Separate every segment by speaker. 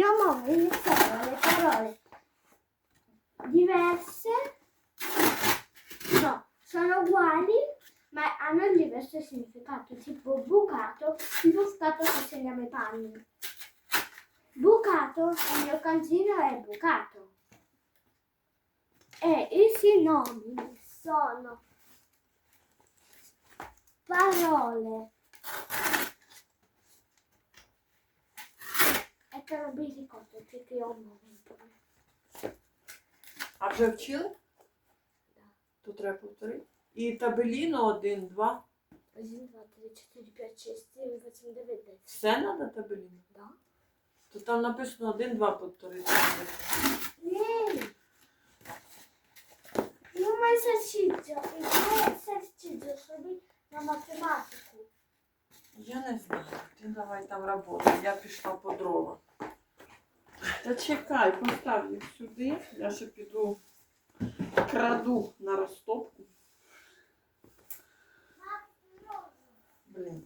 Speaker 1: Mia mamma iniziava le parole diverse, no, sono uguali, ma hanno il diverso significato. Tipo bucato, il bucato che segniamo i panni. Bucato, il mio canzino è bucato. E i sinonimi sono parole. E te роби рікоту, тільки я момент.
Speaker 2: А вже вчили?
Speaker 1: Да.
Speaker 2: То треба повторити. І табеліно один, два.
Speaker 1: 1, 2, 3, 4, 5, 6, 7, 8, 9, 10.
Speaker 2: Все треба табеліно?
Speaker 1: Да?
Speaker 2: То там написано один, два повторити.
Speaker 1: Ні. Ну, ми сачіться. І ми сачіться собі на математику.
Speaker 2: Я не знаю. Ти давай там роботи. Я пішла по дрова. Та чекай, постав їх сюди. Я ще піду краду на розтопку. Блін.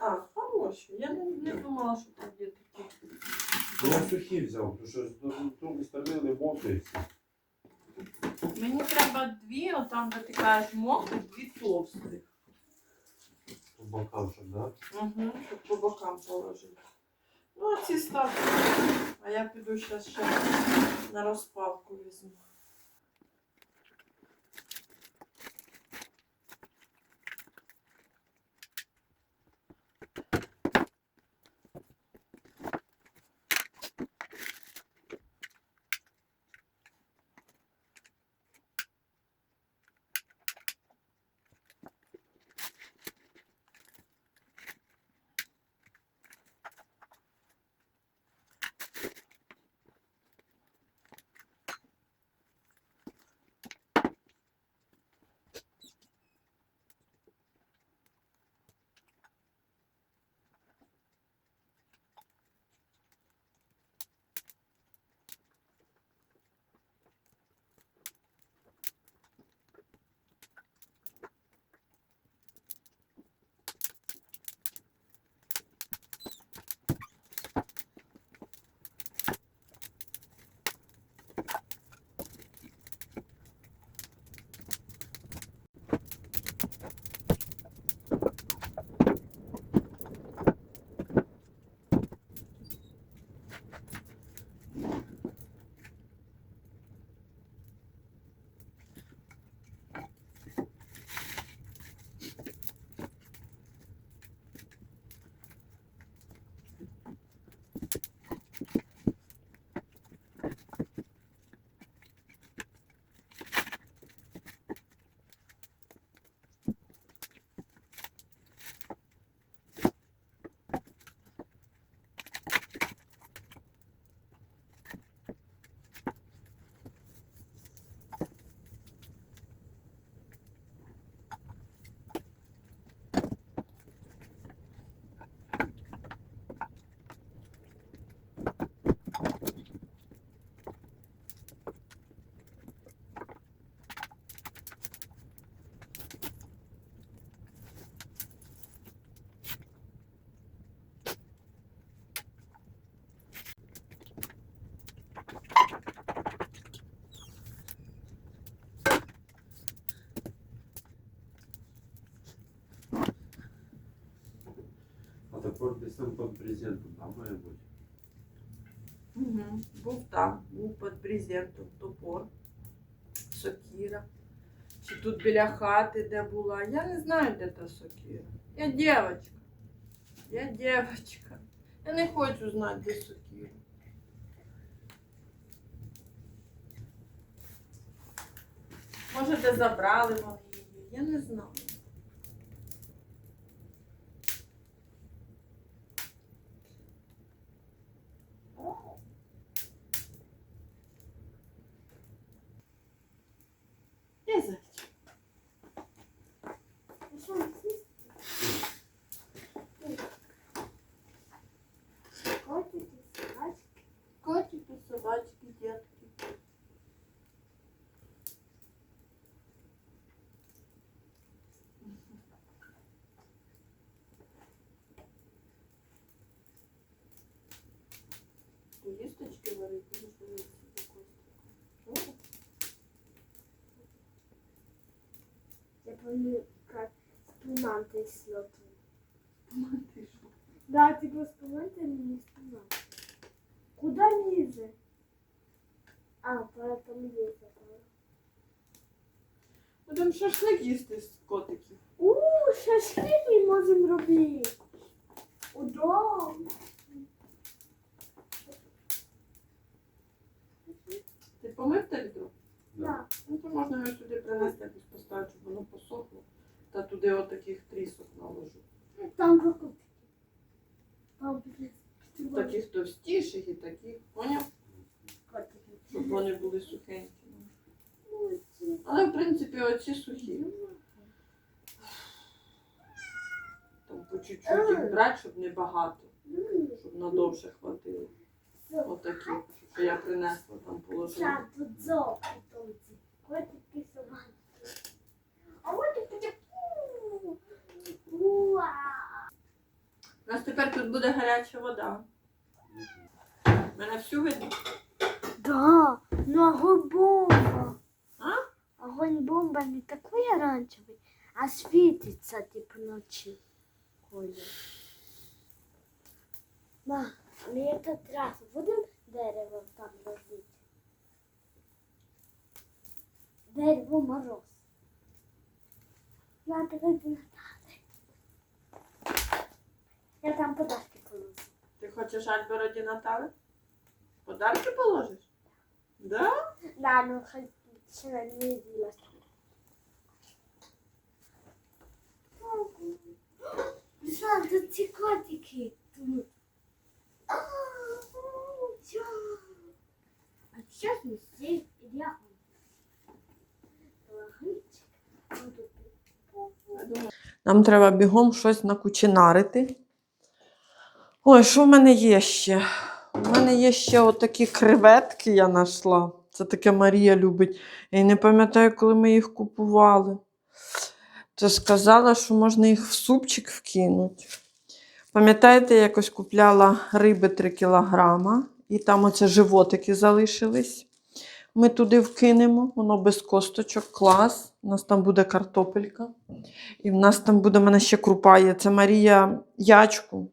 Speaker 2: А, хороші. Я не, не думала, що там є такі.
Speaker 3: Я сухі взяв, тому що з другої сторони не мотається.
Speaker 2: Мені треба дві, отам, де ти кажеш, мокрі, дві товстих.
Speaker 3: По бокам, щоб, да?
Speaker 2: Угу, щоб по бокам положити. Ну, ці ставки. А я піду зараз ще на розпалку візьму.
Speaker 3: Там під брезентом, там має бути.
Speaker 2: Угу. Був там, був під брезентом топор, сокіра. Чи тут біля хати, де була. Я не знаю, де та сокіра. Я дівчинка. Я дівчинка. Я не хочу знати, де сокіра. Може, де забрали вони її. Я не знаю. Зайчики, детки.
Speaker 1: Листочки варить, потому что нет
Speaker 2: косточка. Я помню,
Speaker 1: как с пумантой слету. Пумантой Да, типа с пумантой не с пумантой. Куда ниже? А, поэтому есть такое.
Speaker 2: Будемо шашлик їсти з котиків.
Speaker 1: У, шашлик ми можемо робити. Удобно.
Speaker 2: Ти помив те відро?
Speaker 1: Да.
Speaker 2: Ну то можна його сюди принести, якось поставити, щоб воно посохло. Та туди отаких трісок наложу.
Speaker 1: Там. Там такі
Speaker 2: Таких товстіших і таких, поняв? Щоб вони були сухенькі. Але в принципі оці сухі. Там по чуть-чуть їх брати, щоб не багато, щоб надовше хватило. Отакі, що я принесла там положила.
Speaker 1: Тут зовсім там ці котики собаки. А от таке. Уа.
Speaker 2: У нас тепер тут буде гаряча вода. Мене всю видно.
Speaker 1: Да, ну огонь бомба.
Speaker 2: А?
Speaker 1: Огонь бомба не такой оранжевый, а светится типа ночи. Коля. Ма, а мы этот раз будем дерево там ложить? Дерево мороз. Надо выйти на Я там подарки положу.
Speaker 2: Ти хочеш Альбероді Натали? Подарки положиш? Да?
Speaker 1: Да, ну хоть не видела. Руслан, тут ці котики. Тут. А сейчас мы здесь идем.
Speaker 2: Нам треба бігом щось накучинарити. Ой, що в мене є ще? У мене є ще отакі креветки, я знайшла. Це таке Марія любить. Я не пам'ятаю, коли ми їх купували. То сказала, що можна їх в супчик вкинути. Пам'ятаєте, я якось купляла риби 3 кілограма, і там оце животики залишились. Ми туди вкинемо, воно без косточок, клас. У нас там буде картопелька. І в нас там буде в мене ще крупа є. Це Марія Ячку.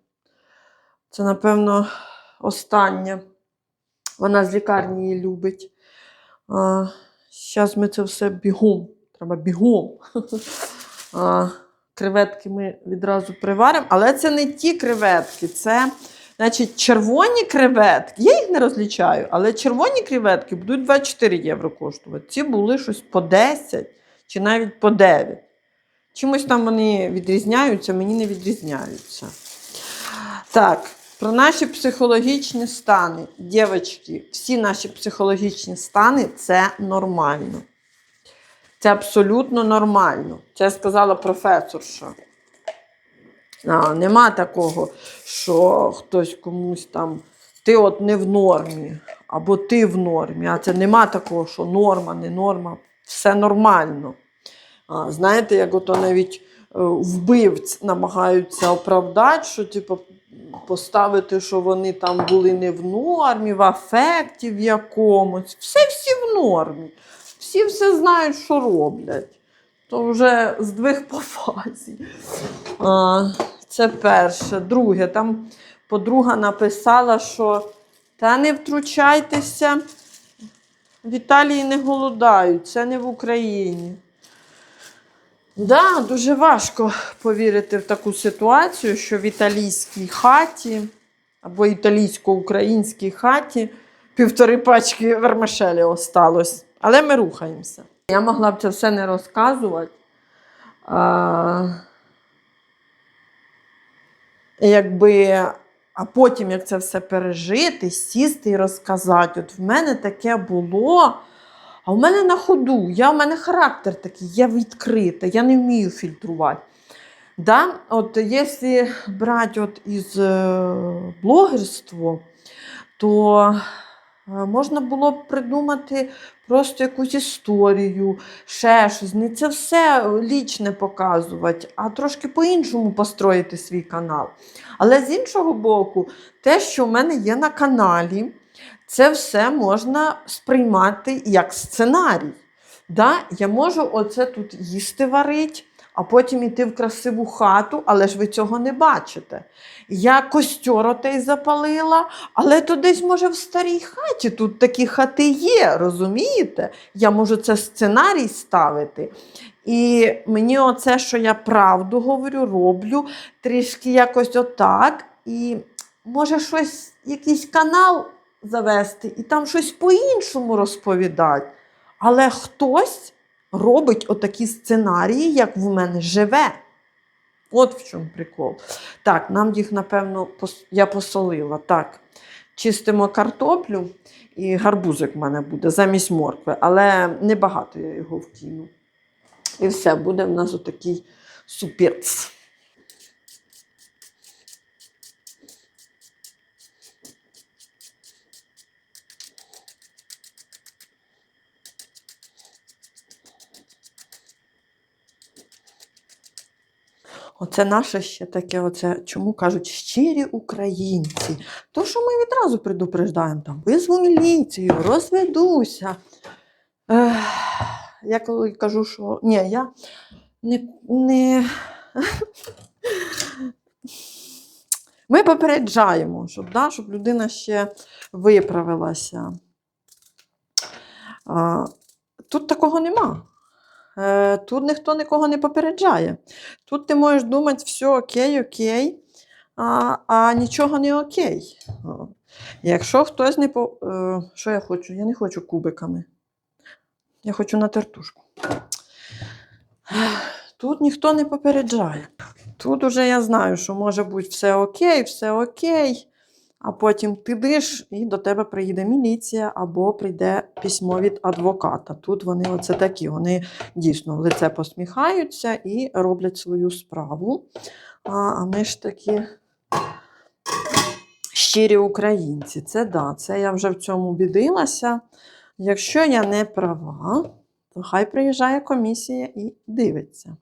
Speaker 2: Це, напевно, остання. Вона з лікарні її любить. Зараз ми це все бігом. Треба бігом. А, креветки ми відразу приваримо, але це не ті креветки, це значить, червоні креветки. Я їх не розлічаю, але червоні креветки будуть 24 євро коштувати. Ці були щось по 10 чи навіть по 9. Чимось там вони відрізняються, мені не відрізняються. Так, про наші психологічні стани. Дівчатки, всі наші психологічні стани це нормально. Це абсолютно нормально. Це сказала професорша. А, нема такого, що хтось комусь там, ти от не в нормі, або ти в нормі. А це нема такого, що норма, не норма. Все нормально. А, знаєте, як ото навіть е, вбивць намагаються оправдати, що типу, поставити, що вони там були не в нормі, в афекті в якомусь. Все всі в нормі. Всі все знають, що роблять. То вже здвиг по фазі. А, це перше. Друге, там подруга написала, що та не втручайтеся, в Італії не голодають, це не в Україні. Да, дуже важко повірити в таку ситуацію, що в італійській хаті або італійсько-українській хаті півтори пачки вермишелі осталось. Але ми рухаємося. Я могла б це все не розказувати. А, якби, а потім, як це все пережити, сісти і розказати. От в мене таке було. А в мене на ходу, я, в мене характер такий, я відкрита, я не вмію фільтрувати. Да? От, якщо брати от із е, блогерства, то е, можна було б придумати просто якусь історію, ще щось. Не це все лічне показувати, а трошки по-іншому построїти свій канал. Але з іншого боку, те, що в мене є на каналі, це все можна сприймати як сценарій. Да, я можу оце тут їсти варить, а потім йти в красиву хату, але ж ви цього не бачите. Я костьор отей запалила, але то десь, може, в старій хаті тут такі хати є, розумієте? Я можу це сценарій ставити. І мені оце, що я правду говорю, роблю, трішки якось отак. І може щось, якийсь канал завести і там щось по-іншому розповідати. Але хтось робить отакі сценарії, як в мене живе. От в чому прикол. Так, нам їх, напевно, пос- я посолила. Так, чистимо картоплю і гарбузик в мене буде замість моркви, але небагато я його вкину. І все, буде в нас отакий супець. Оце наше ще таке, оце, чому кажуть, щирі українці. То, що ми відразу предупреждаємо, там, визву міліцію, розведуся. Ех, я коли кажу, що ні, я не. не... Ми попереджаємо, щоб, да, щоб людина ще виправилася. А, тут такого нема. Е, Тут ніхто нікого не попереджає. Тут ти можеш думати, все окей, окей, а, а нічого не окей. Якщо хтось не по. Е, що я хочу? Я не хочу кубиками. Я хочу на тертушку. Тут ніхто не попереджає. Тут уже я знаю, що може бути все окей, все окей. А потім ти диш, і до тебе приїде міліція або прийде письмо від адвоката. Тут вони оце такі, вони дійсно в лице посміхаються і роблять свою справу. А, ми ж такі щирі українці. Це да, це я вже в цьому бідилася. Якщо я не права, то хай приїжджає комісія і дивиться.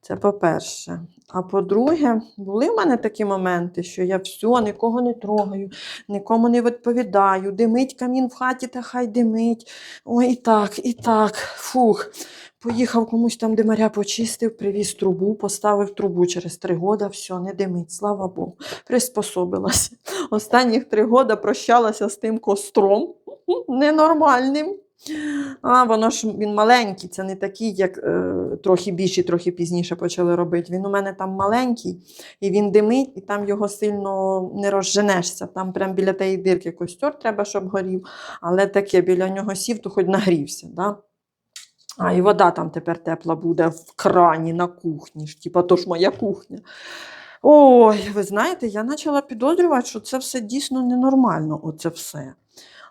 Speaker 2: Це по-перше. А по-друге, були в мене такі моменти, що я все, нікого не трогаю, нікому не відповідаю, димить камін в хаті, та хай димить. Ой, і так, і так. Фух. Поїхав комусь там димаря почистив, привіз трубу, поставив трубу через три года, все, не димить, слава Богу. Приспособилася. Останніх три года прощалася з тим костром ненормальним. А, воно ж він маленький, це не такий, як е, трохи більші, трохи пізніше почали робити. Він у мене там маленький, і він димить, і там його сильно не розженешся. Там прямо біля тієї дирки костер треба, щоб горів, але таке біля нього сів, то хоч нагрівся. Да? А, і вода там тепер тепла буде в крані на кухні. ж, Типа, то ж моя кухня. Ой, ви знаєте, я почала підозрювати, що це все дійсно ненормально, оце все.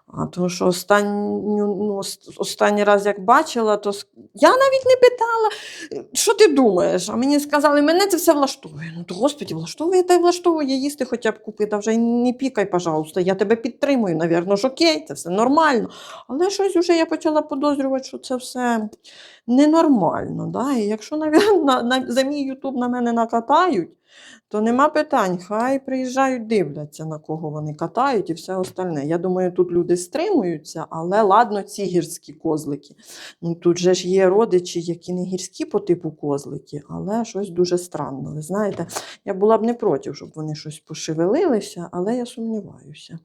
Speaker 2: А, тому що останню, ну, останній раз, як бачила, то я навіть не питала, «Е, що ти думаєш? А мені сказали, мене це все влаштовує. Ну, то господі, влаштовує та й влаштовує, їсти хоча б купи, та вже не пікай, пожалуйста, я тебе підтримую, навірно ж окей, це все нормально. Але щось вже я почала подозрювати, що це все ненормально. Да? І якщо навірно, на, на, за мій Ютуб на мене накатають, то нема питань, хай приїжджають, дивляться, на кого вони катають і все остальне. Я думаю, тут люди стримуються, але ладно, ці гірські козлики. Ну, тут же ж є родичі, які не гірські по типу козлики, але щось дуже странно. Ви знаєте, я була б не проти, щоб вони щось пошевелилися, але я сумніваюся.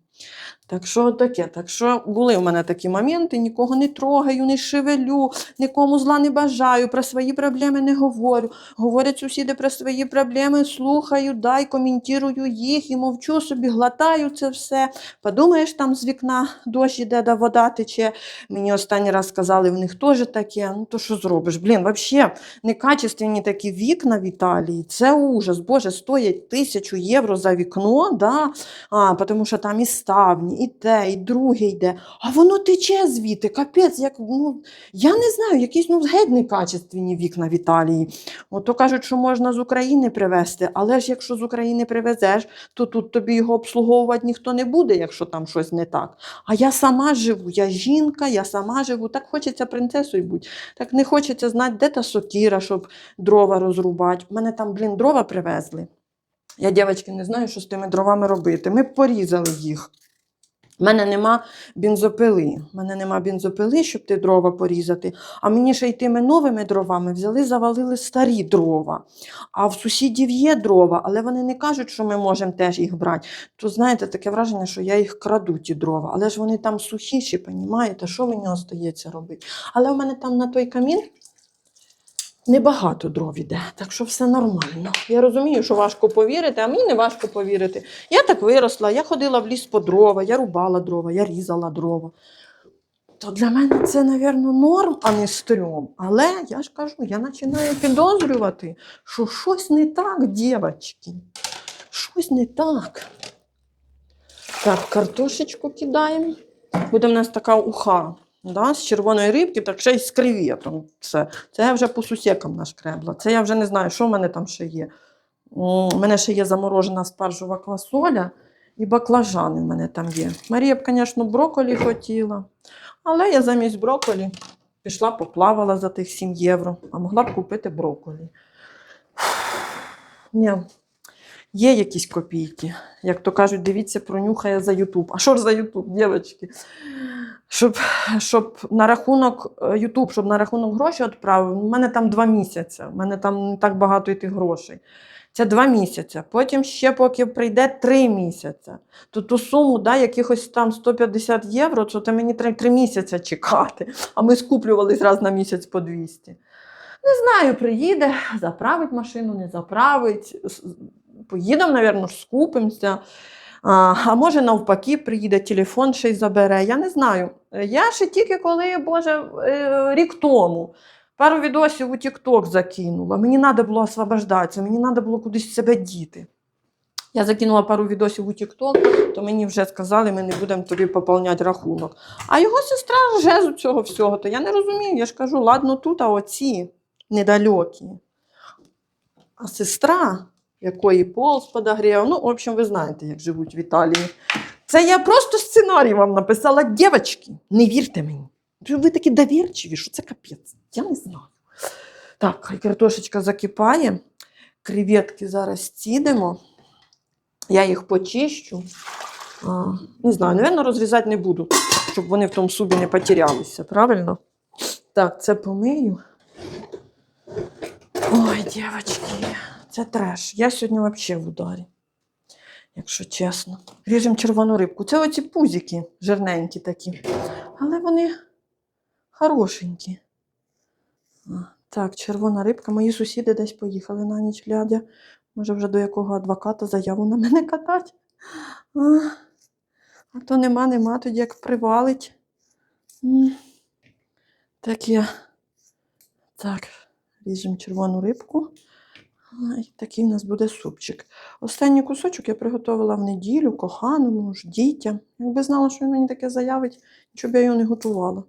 Speaker 2: Так що таке? Так що були в мене такі моменти, нікого не трогаю, не шевелю, нікому зла не бажаю, про свої проблеми не говорю. Говорять сусіди про свої проблеми, слухаю, дай, коментую їх і мовчу собі, глотаю це все. Подумаєш, там з вікна дощ іде, да вода тече. Мені останній раз сказали, в них теж таке. Ну то що зробиш? Блін, взагалі некачественні такі вікна в Італії. Це ужас. Боже, стоять тисячу євро за вікно, да? а, тому що там і ставні, і те, і друге йде. А воно тече звідти, капець, як, ну, я не знаю, якісь ну, геть некачественні вікна в Італії. Ото кажуть, що можна з України привезти, але ж якщо з України привезеш, то тут тобі його обслуговувати ніхто не буде, якщо там щось не так. А я сама живу, я жінка, я сама живу. Так хочеться принцесою бути. Так не хочеться знати, де та сокіра, щоб дрова розрубати. У мене там, блін, дрова привезли. Я, дівчатки, не знаю, що з тими дровами робити. Ми порізали їх. У мене нема бензопили. У мене нема бензопили, щоб ти дрова порізати. А мені ще й тими новими дровами взяли, завалили старі дрова. А в сусідів є дрова, але вони не кажуть, що ми можемо теж їх брати. То знаєте, таке враження, що я їх краду, ті дрова. Але ж вони там сухіші, понімаєте, що мені остається робити? Але в мене там на той камін небагато дров іде, так що все нормально. Я розумію, що важко повірити, а мені не важко повірити. Я так виросла, я ходила в ліс по дрова, я рубала дрова, я різала дрова. То для мене це, напевно, норм, а не стрьом. Але я ж кажу, я починаю підозрювати, що щось не так, дівчатки. Щось не так. Так, картошечку кидаємо. Буде в нас така уха. Да, з червоної рибки, так ще й з креветом. Це, це я вже по сусікам нашкребла. Це я вже не знаю, що в мене там ще є. У мене ще є заморожена спаржова квасоля і баклажани в мене там є. Марія б, звісно, брокколі хотіла, але я замість брокколі пішла, поплавала за тих 7 євро, а могла б купити брокколі. Ні, є якісь копійки. Як то кажуть, дивіться, пронюхає за Ютуб. А що ж за Ютуб, дівчатки? Щоб, щоб на рахунок е, Ютуб, щоб на рахунок грошей відправив, у мене там два місяці. У мене там не так багато йти грошей. Це два місяці. Потім ще поки прийде три місяці. То ту суму, да, якихось там 150 євро, то це мені треба три місяці чекати. А ми скуплювались раз на місяць по 200. Не знаю, приїде, заправить машину, не заправить. Поїдемо, напевно, скупимося. А, може, навпаки, приїде телефон ще й забере. Я не знаю. Я ще тільки коли, Боже, е, рік тому пару відосів у TikTok закинула. Мені треба було освобождатися, мені треба було кудись себе діти. Я закинула пару відосів у TikTok, то мені вже сказали, ми не будемо тобі поповняти рахунок. А його сестра вже з цього всього. То я не розумію. Я ж кажу, ладно, тут, а оці недалекі. А сестра, якої пол з подогрів, ну, в общем, ви знаєте, як живуть в Італії. Це я просто сценарій вам написала. Дівчатки, не вірте мені. Ви такі довірчиві, що це капець. Я не знаю. Так, картошечка закипає. Креветки зараз цідимо. Я їх почищу. А, не знаю, напевно, розрізати не буду, щоб вони в тому субі не потерялися, правильно? Так, це помию. Ой, дівчатки, це треш. Я сьогодні взагалі в ударі, якщо чесно. Ріжемо червону рибку. Це оці пузики жирненькі такі. Але вони хорошенькі. Так, червона рибка. Мої сусіди десь поїхали на ніч глядя. Може, вже до якого адвоката заяву на мене катать. А, а то нема, нема, тоді як привалить. М, Таке. Так, ріжемо червону рибку. Такий у нас буде супчик. Останній кусочок я приготувала в неділю коханому ж дітям. Якби знала, що він мені таке заявить, нічого б я його не готувала.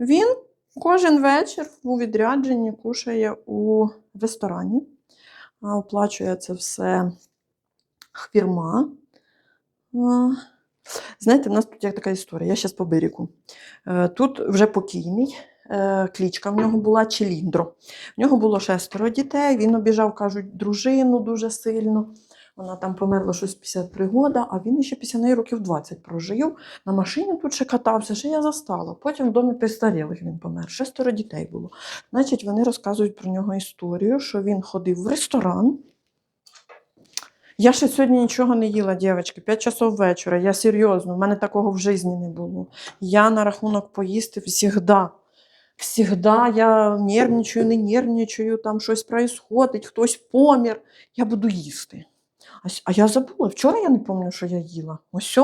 Speaker 2: Він кожен вечір у відрядженні кушає у ресторані, оплачує це все фірма. А, Знаєте, в нас тут як така історія, я зараз по берегу. Е, Тут вже покійний, клічка в нього була Челіндро. В нього було шестеро дітей, він обіжав, кажуть, дружину дуже сильно. Вона там померла щось 50 пригода, а він ще після неї років 20 прожив. На машині тут ще катався, ще я застала. Потім в домі престарілих він помер. Шестеро дітей було. Значить, вони розказують про нього історію, що він ходив в ресторан. Я ще сьогодні нічого не їла, дівчатки, 5 часов вечора. Я серйозно, в мене такого в житті не було. Я на рахунок поїсти завжди. Всегда я нервничаю, не нервничаю, там щось происходить, хтось помер. Я буду їсти. А, а я забула, вчора я не пам'ятаю, що я їла. Ось.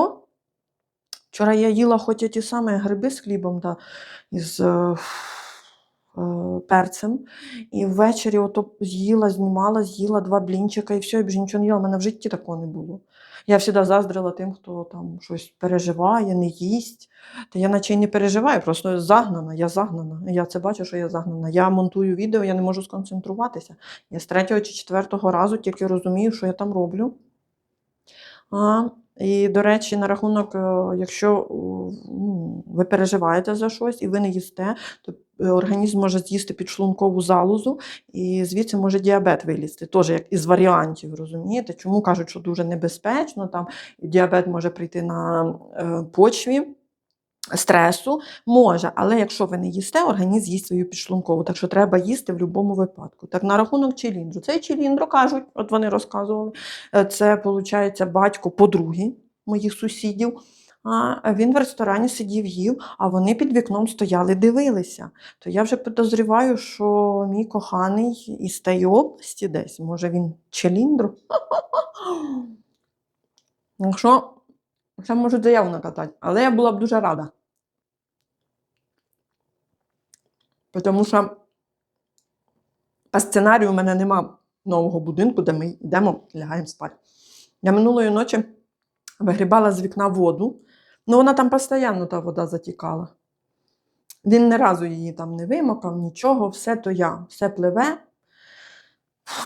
Speaker 2: Вчора я їла хоч ті самі гриби з хлібом да, із е, е, перцем. І ввечері ото з'їла, знімала, з'їла два блінчика і все, і більше нічого не їла. У мене в житті такого не було. Я завжди заздрила тим, хто там щось переживає, не їсть. Та я наче й не переживаю, просто загнана, я загнана. Я це бачу, що я загнана. Я монтую відео, я не можу сконцентруватися. Я з третього чи четвертого разу тільки розумію, що я там роблю. А, і, до речі, на рахунок, е, якщо ну, ви переживаєте за щось і ви не їсте, то організм може з'їсти підшлункову залозу, і звідси може діабет вилізти. Теж як із варіантів, розумієте? Чому кажуть, що дуже небезпечно, там діабет може прийти на е, почві. Стресу може, але якщо ви не їсте, організм їсть свою підшлункову, так що треба їсти в будь-якому випадку. Так, на рахунок челіндру. Цей челіндру кажуть, от вони розказували, е, це, виходить, батько подруги моїх сусідів. А він в ресторані сидів їв, а вони під вікном стояли, дивилися. То я вже підозріваю, що мій коханий із тієї області десь, може він челіндру. Якщо ще можу заяву накатати, але я була б дуже рада. Тому що по сценарію у мене нема нового будинку, де ми йдемо, лягаємо спати. Я минулої ночі вигрібала з вікна воду, ну вона там постійно та вода затікала. Він ні разу її там не вимокав, нічого, все то я, все пливе.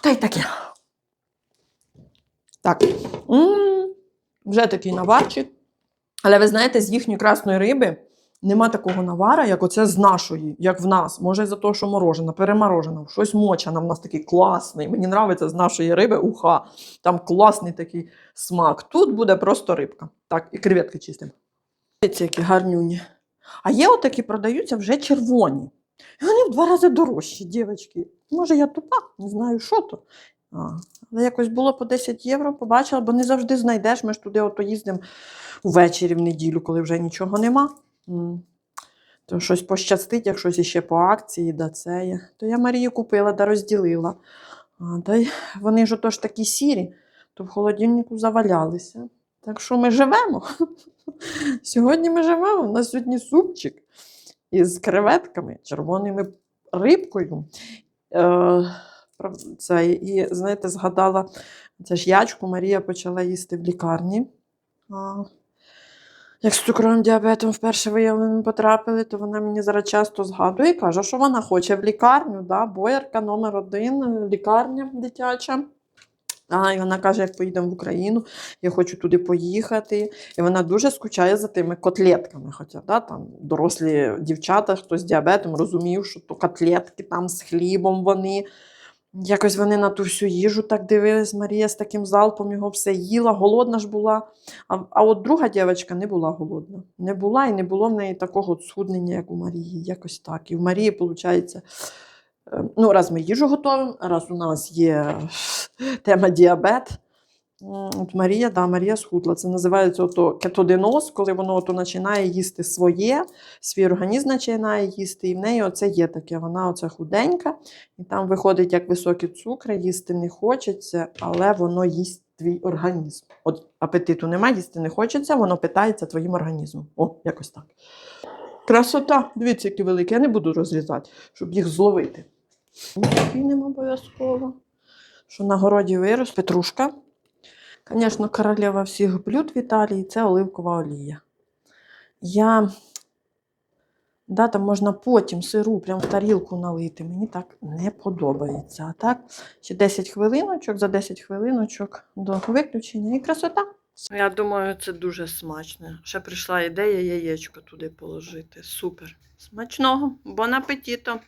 Speaker 2: Та й таке. Так. М, Вже такий наварчик. Але ви знаєте, з їхньої красної риби нема такого навара, як оце з нашої, як в нас. Може, за те, що морожена, переморожена, щось мочена. В нас такий класний. Мені подобається з нашої риби уха. Там класний такий смак. Тут буде просто рибка. Так, і креветки чистимо. Дивіться, які гарнюні. А є отакі продаються вже червоні. І вони в два рази дорожчі, дівчатки. Може, я тупа, не знаю, що то. А, але якось було по 10 євро, побачила, бо не завжди знайдеш. Ми ж туди ото їздимо ввечері в неділю, коли вже нічого нема. То щось пощастить, як щось іще по акції, да це є. То я Марію купила да розділила. А, та й вони ж отож такі сірі, то в холодильнику завалялися. Так що ми живемо. Сьогодні ми живемо. У нас сьогодні супчик із креветками, червоною рибкою. Е, це, і, знаєте, згадала, це ж ячку Марія почала їсти в лікарні. Як з цукровим діабетом вперше виявленим потрапили, то вона мені зараз часто згадує і каже, що вона хоче в лікарню, да? боярка номер один, лікарня дитяча. А, і вона каже, як поїдемо в Україну, я хочу туди поїхати. І вона дуже скучає за тими котлетками. Хоча да, там дорослі дівчата, хто з діабетом розумів, що то котлетки там з хлібом вони. Якось вони на ту всю їжу так дивились. Марія з таким залпом його все їла, голодна ж була. А, а от друга дівчинка не була голодна. Не була і не було в неї такого схуднення, як у Марії. Якось так. І в Марії, виходить, ну, раз ми їжу готуємо, раз у нас є тема діабет. От Марія, да, Марія схудла. Це називається ото кетодиноз, коли воно ото починає їсти своє, свій організм починає їсти, і в неї оце є таке. Вона оце худенька, і там виходить як високі цукри, їсти не хочеться, але воно їсть твій організм. От апетиту немає, їсти не хочеться, воно питається твоїм організмом. О, якось так. Красота, дивіться, які великі. Я не буду розрізати, щоб їх зловити. Кинемо обов'язково. Що на городі вирос петрушка. Звісно, королева всіх блюд в Італії це оливкова олія. Я да, там можна потім сиру прямо в тарілку налити. Мені так не подобається. А так, ще 10 хвилиночок, за 10 хвилиночок до виключення і красота. Я думаю, це дуже смачно. Ще прийшла ідея яєчко туди положити. Супер. Смачного, бон апетіто!